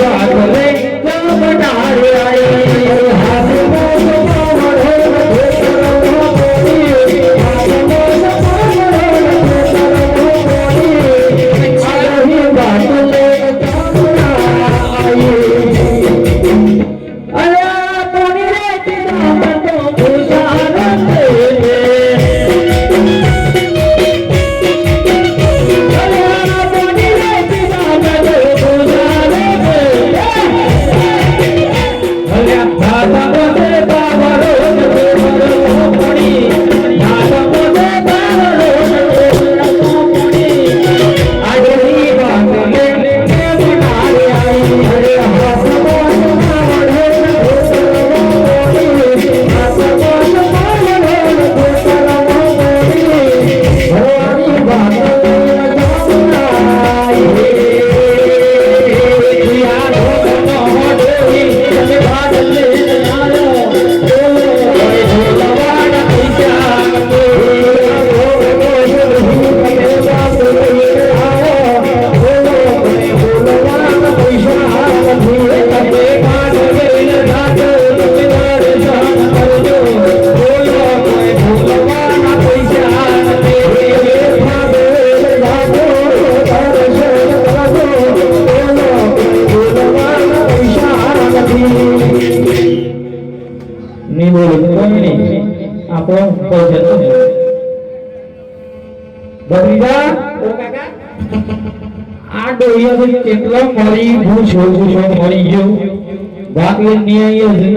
નહીં આપણો કોઈ જતો નહીં ભત્રીજા આ ડોહિયા તો કેટલો મળી હું છું છું છું મળી ગયો? ભાગ લઈને નહીં. આવ્યો છે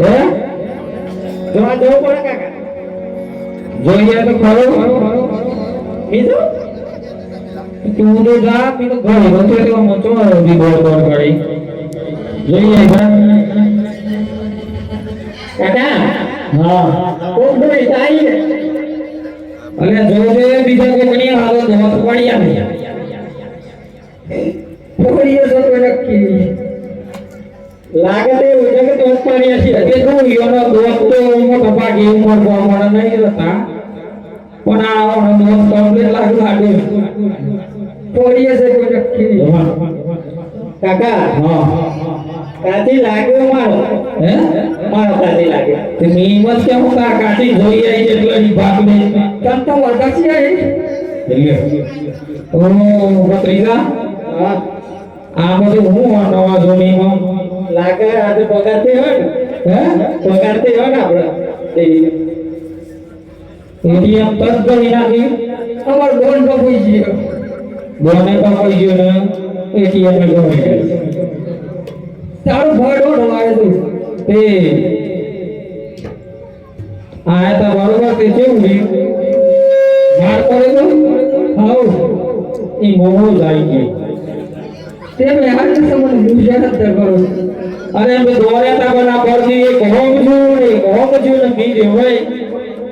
હે? જોવા જવું પડે કાકા. જોઈએ તો ખરો. કીધું તું તો જા ઘરે બચે તો મોટો વિગોળ કોણ કરી જોઈએ કાકા હા. કોક ડોઈ તાઈ અને જોજે બીજા કોકની હાલો ધમક પડી આવે. છોકરીઓ તો કોઈ નક્કી નહીં. લાગે તો એવું છે કે દોસ્ત પાણી તો ઉંમર નહીં આ ઓનો દોસ્ત કમ્પ્લીટ લાગુ લાગે. છોકરીઓ છે કોઈ નક્કી. કાકા હા. કાથી લાગ્યો મારો. હે? મારો કાથી લાગ્યો. તે મીમત કે હું કા કાટી જોઈ આવી એટલે ઈ ભાગ લે તમ તો વળગાસી આવી એટલે. ઓ ભત્રીજા હા. આ બધું હું નવા જૂનીમાં લાગે આજે પગારથી હોય ને. હે? પગારથી હોય ને આપડે એટીએમ તસ ગઈ નાખી. અમાર બોન કપાઈ ગયો બોને કપાઈ ગયો ને. એટીએમ ગમી ગયું તારું ભાડો નવાય તું તે આ તો બરોબર તે કેવું ને માર પડે તો? હાઉ. એ મોહો જાય ગઈ તે મેં હાલ તમને દુજારત કરો. અરે મે દોરે તા બના પરથી એક હોમ છું એક હોમ છું ને, બીજે હોય.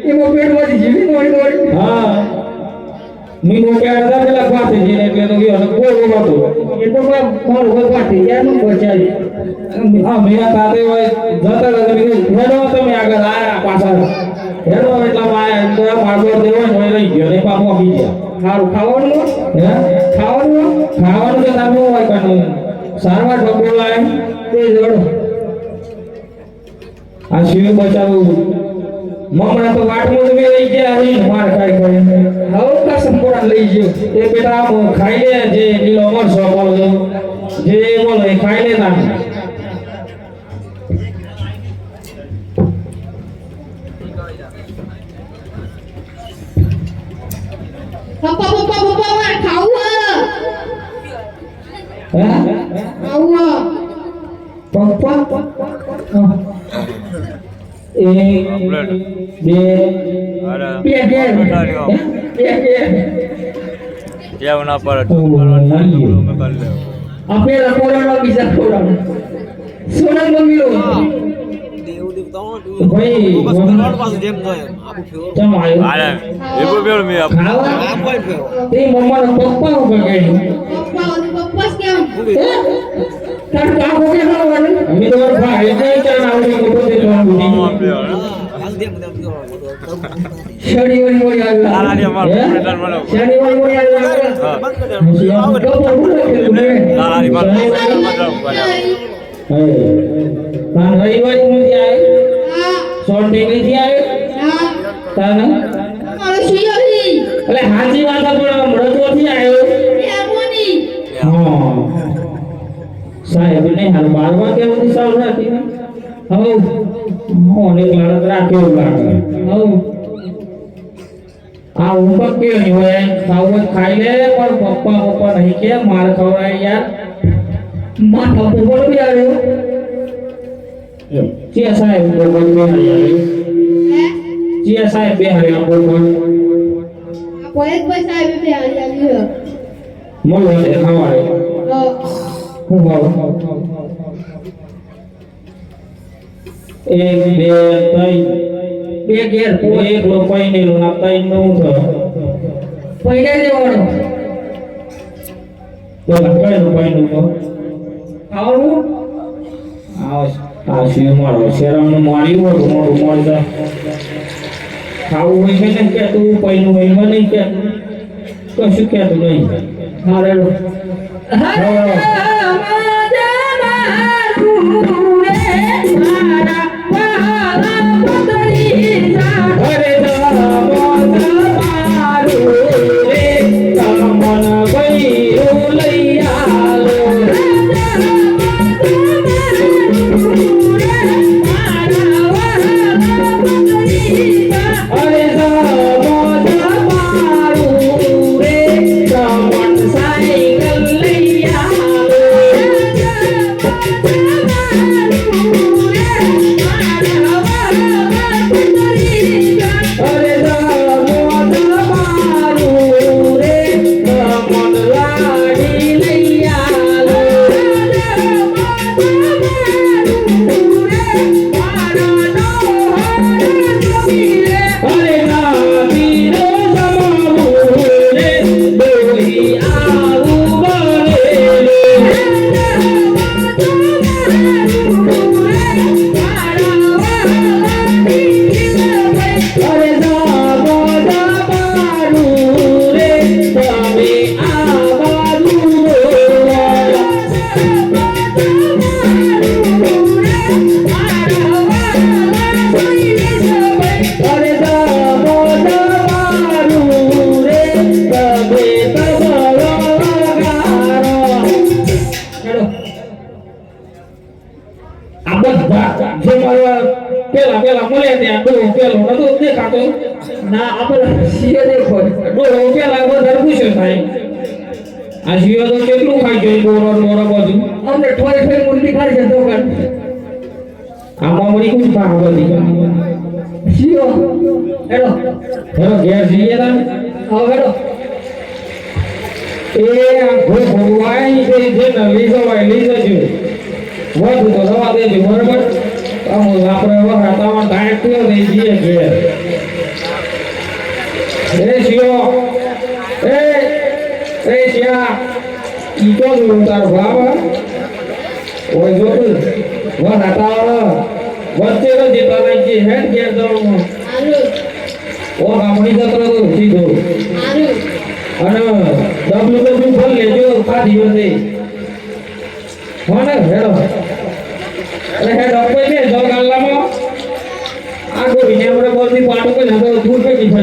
એમાં પેટમાંથી જીવી દોડી દોડી હા. એટલે એ તો યારનું હા મેરા સાથે હોય જતા હતા તમે હેડો તમે આગળ આયા પાછળ. હેડો એટલા આયા તો માર્ગો દેવો હોય રહી ગયો ને પાપો આપી ગયા. સારું ખાવાનું હે? ખાવાનું ખાવાનું તો તમે હોય કનું સારવાર ઠોકો લાય. તે જોડો આ શિવ બચાવું. મમણા તો વાટમાં તમે લઈ ગયા હરી માર ખાઈ કરીને હવે કા સંપૂર્ણ લઈ ગયો. એ બેટા આમ ખાઈ લે જે લીલો મરસો બોલો જે બોલો એ ખાઈ લે ના પપ્પા પપ્પા પપ્પા ખાવું હે? જેવું ના પડે ઓ, તું તો લાગી. અમે કરી લેવું. આ પેલા ખોરામાં બીજા ખોરામાં સોનલ મમ્મી ભાઈ ચમ આવ્યો અરે, એવું પેલું મેં આપું. તે મમ્માનો પપ્પા ઉપર ગઈ પપ્પા કેમ તાર કામ હોગે ખાવાનું અમે તો ભાઈ નહીં ચાલ આવડે મોટો તે તો મામા બે, હે? શનિવારી મોડી તારા આવી જે મારું હે? પેટર્ન બનાવું. શનિવારી મોડી આવી હા. ગપ્પા હું લખેલું મેં તારા જે મારું પેટર્ન બનાવું. હે તાન રવિવારે મુજી આવે હા સોન્ટે નથી આવે હા નહીં હાલ બાર નથી રાખી? હવે મોને લડત રાખ્યો લાગે હવે આ ઉપર કેવું નહીં હોય. ખાવું હોય ખાઈ લે પણ પપ્પા પપ્પા નહીં કે માર ખવડાય યાર. માથા ઉપર બી આવ્યો ચે સાહેબ બોલ બે હારી હે? ચે સાહેબ બે હારી બોલ બોલ આ કોઈ સાહેબ બે હારી આવી મોલ ખાવાડે હું. ભાવ એક બે ત્રણ. બે ઘેર એક ની લુના ત્રણનું થયો પૈડા દેવાનો તો કઈ નું તો આવું આ આ શિવ મારો શેરામનું મારી હોય મોડું મોડું ખાવું હોય કે તું પૈનું હોય મને નહીં કે. કશું કે તું નહીં અરે જે મારા પેલા પેલા મળે ત્યાં ડોહો પેલો નતો દેખાતો. ના આપણે સિંહ દેખો. ડોહો પેલા વધારે પૂછ્યો થાય આ જીવો તો કેટલું ખાઈ ગયો બોરો બોરો બધું? અમને ઠોઈ ઠોઈ મુંડી ખાઈ જતો કર આ મામડી કુછ ભાગ બધી. સિંહ હેલો હેલો ઘેર જઈએ તમે આવો હેલો એ આ ઘો ભગવાઈ છે જે નવી સવાય લઈ જજો. વધુ તો સવા દેજો બરોબર? આમ આપણે વરાતામાં ટાઈટ થયો ને જઈએ ઘેર. એ શિયો. એ એ શિયા. ભાવ ઓય વચ્ચે તો જેતા નહીં જે હેડ ઘેર જવાનું ઓ ગામડી જતો તો સીધો હારું. અને ડબલું ડબલું ફોન લેજો ખાધી દિવસે હો ને હેડો. એટલે હેડ.